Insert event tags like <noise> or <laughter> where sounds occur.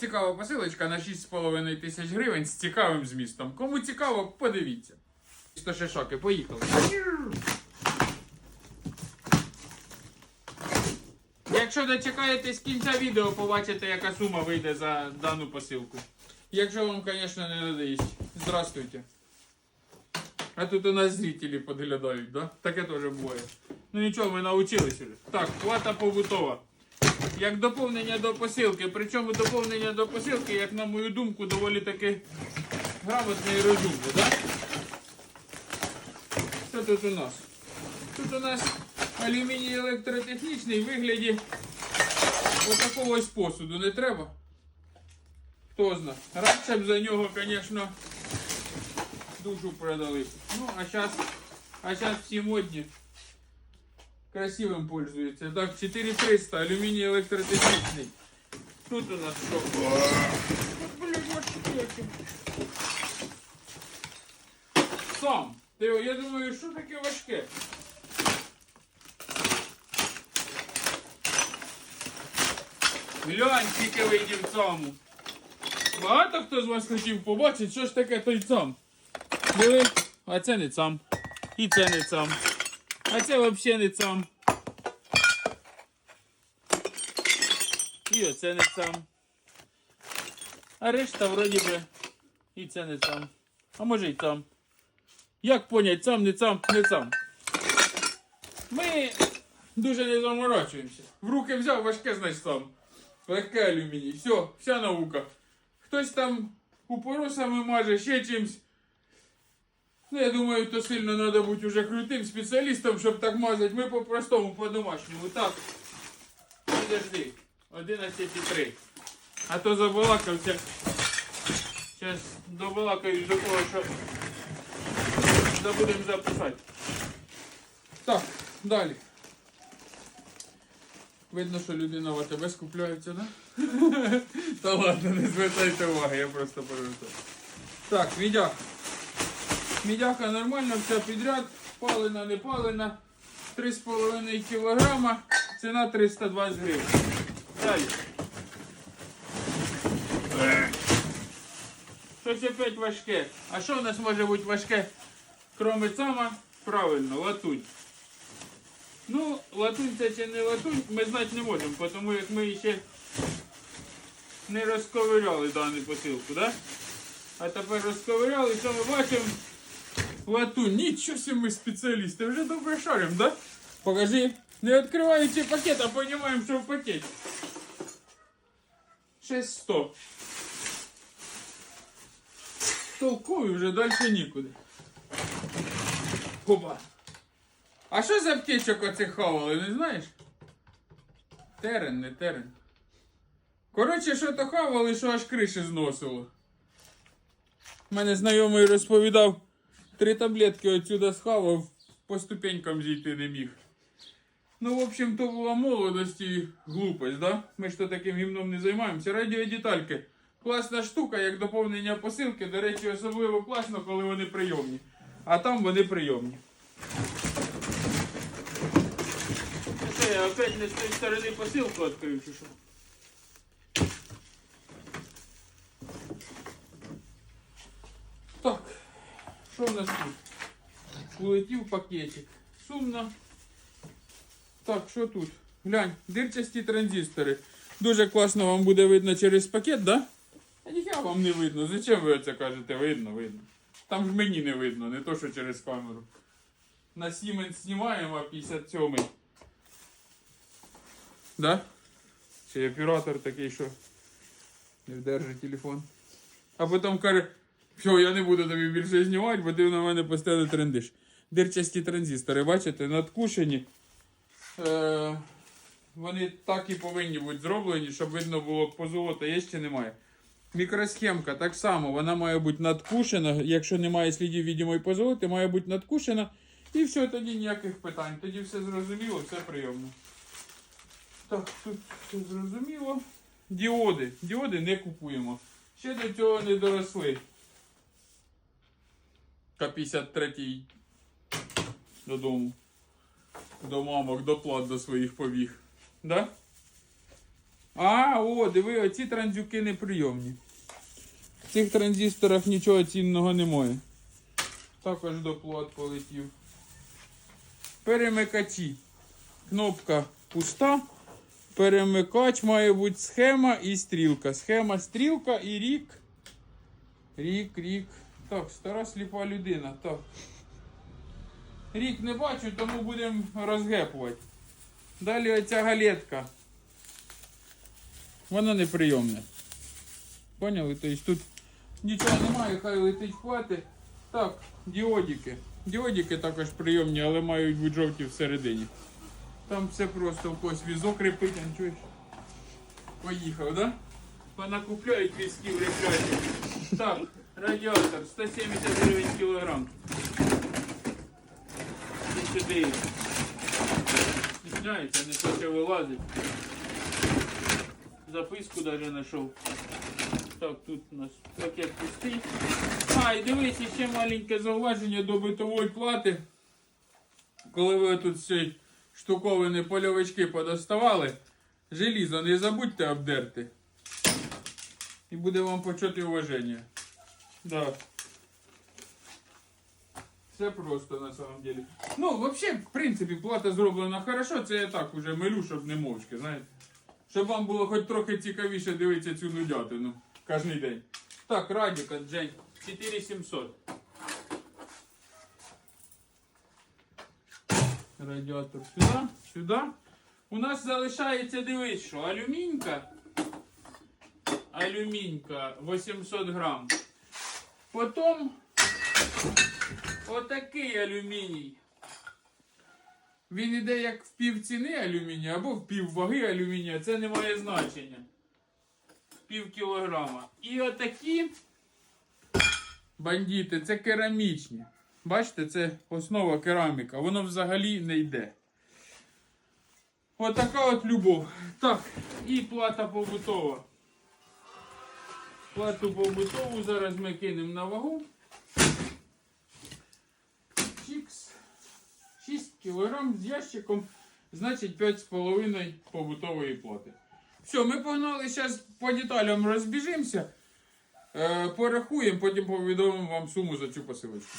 Цікава посилочка на 6,5 тисяч гривень з цікавим змістом. Кому цікаво, подивіться. 100 шишоки, поїхали. Якщо дочекаєтесь кінця відео, побачите, яка сума вийде за дану посилку. Якщо вам, звісно, не надоїсть. Здравствуйте. А тут у нас зрителі подглядають, да? Таке теж буває. Ну нічого, ми навчилися. Так, плата побутова. Як доповнення до посилки. Причому доповнення до посилки, як на мою думку, доволі таки грамотне і розумне, да? Що тут у нас? Тут у нас алюміній електротехнічний в вигляді отакого ось посуду не треба. Хто зна. Радше б за нього, звісно, душу продали. Ну, а зараз а всі модні. Красивим пользуються. Так, 4300, алюміній електротехнічний. Тут у нас що? От, блядь, важке. Сам. Ти, я думаю, що таке важке? Глянь, скільки видів цьому. Багато хто з вас хотів побачити, що ж таке той цам. Диви, а це не цам. І це не цам. А це взагалі не цам. І оце не цам. А решта вроді би і це не цам. А може й цам. Як понять, цам, не цам, не цам. Ми дуже не заморачуємося. В руки взяв важке, значить сам. Легке алюміній. Все, вся наука. Хтось там упоросами маже, ще чимсь. Ну, я думаю, то сильно треба бути уже крутим спеціалістом, щоб так мазати. Ми по-простому, по-домашньому. Так. Підожди. 11,3. А то забалакався. Зараз добалакаюсь до того, що забудемо записати. Так, далі. Видно, що людина в АТБ скупляється, да? <laughs> Та ладно, не звертайте уваги, я просто пожартую. Так, мідяха. Мідяха нормально, все підряд. Палена, не палена. 3,5 кілограма. Ціна 320 гривень. Далі. Щось опять важке. А що у нас може бути важке? Кроме цама, правильно, латунь. Ну, латунь це чи не латунь, ми знати не можемо, тому як ми ще не розковиряли дану посилку, да? А тепер розковиряли, що ми бачимо? Латунь. Нічого собі ми спеціалісти, вже добре шарим, да? Покажи. Не відкриваючи пакет, а розуміємо, що в пакеті. 6100. Толковий вже далі нікуди. Опа. А що за аптечок оцих хавали, не знаєш? Терен, не терен. Коротше, що то хавали, що аж криші зносило. Мене знайомий розповідав, три таблетки отсюда схавав, по ступенькам зійти не міг. Ну, в общем, то була молодость і глупость, да? Ми ж то таким гімном не займаємося. Радіодетальки. Класна штука, як доповнення посилки. До речі, особливо класно, коли вони прийомні. А там вони прийомні. Що, я опять не з тої сторони посилку відкрив, чи що? що в нас тут? Улетів пакетик. Сумно. Так, що тут? Глянь, дирчасті транзистори. Дуже класно вам буде видно через пакет, да? А ніхера вам не видно. Зачем ви це кажете? Видно, видно. Там ж мені не видно, не то, що через камеру. На Siemens знімаємо, а 57 Да? Чи оператор такий, що не вдержить телефон. А потім каже, все, я не буду тобі більше знімати, бо ти на мене постійно трендиш. Дирчасті транзистори, бачите, надкушені. Е, вони так і повинні бути зроблені, щоб видно було позолота є чи немає. Мікросхемка так само, вона має бути надкушена. Якщо немає слідів відомої позолоти, має бути надкушена. І все, тоді ніяких питань. Тоді все зрозуміло, все прийомно. Так, тут все зрозуміло. Діоди. Діоди не купуємо. Ще до цього не доросли. К-53 додому. До мамок, до плат до своїх побіг. Да? А, о, диви, оці транзюки неприйомні. В цих транзисторах нічого цінного немає. Також до плат полетів. Перемикачі. Кнопка пуста. Перемикач має бути схема і стрілка. Схема, стрілка і рік. Рік, рік. Так, стара сліпа людина. Так. Рік не бачу, тому будемо розгепувати. Далі оця галетка. Вона неприйомна. Поняли? Тобто тут нічого немає, хай летить хвати. Так, діодики. Діодики також прийомні, але мають бути жовті всередині. Там все просто когось візок репить, а чуєш? Поїхав, да? Понакупляють візків реплячих. Так, радіатор 170 гривень кілограм. І сюди. Стісняється, не хоче вилазить. Записку навіть знайшов. Так, тут у нас пакет пустий. А, і дивись, ще маленьке зауваження до битової плати. Коли ви тут всі штуковини польовички подоставали, желізо не забудьте обдерти. І буде вам почути уваження. Да. Все просто на самом деле. Ну, вообще, в принципі, плата зроблена хорошо, це я так уже милю, щоб не мовчки, знаєте. Щоб вам було хоч трохи цікавіше дивитися цю нудятину кожен день. Так, Радіка, Джень, 4700. Радіатор сюди, сюди. У нас залишається, дивись, що алюмінька. Алюмінька 800 грам. Потім отакий алюміній. Він іде як в пів ціни алюмінія або в пів ваги алюмінія, це не має значення. Пів кілограма. І отакі бандити, це керамічні. Бачите, це основа кераміка, воно взагалі не йде. Отака от любов. Так, і плата побутова. Плату побутову зараз ми кинемо на вагу. Чікс. 6 кг з ящиком, значить 5,5 побутової плати. Все, ми погнали зараз по деталям розбіжимося. Е, порахуємо, потім повідомимо вам суму за цю посилочку.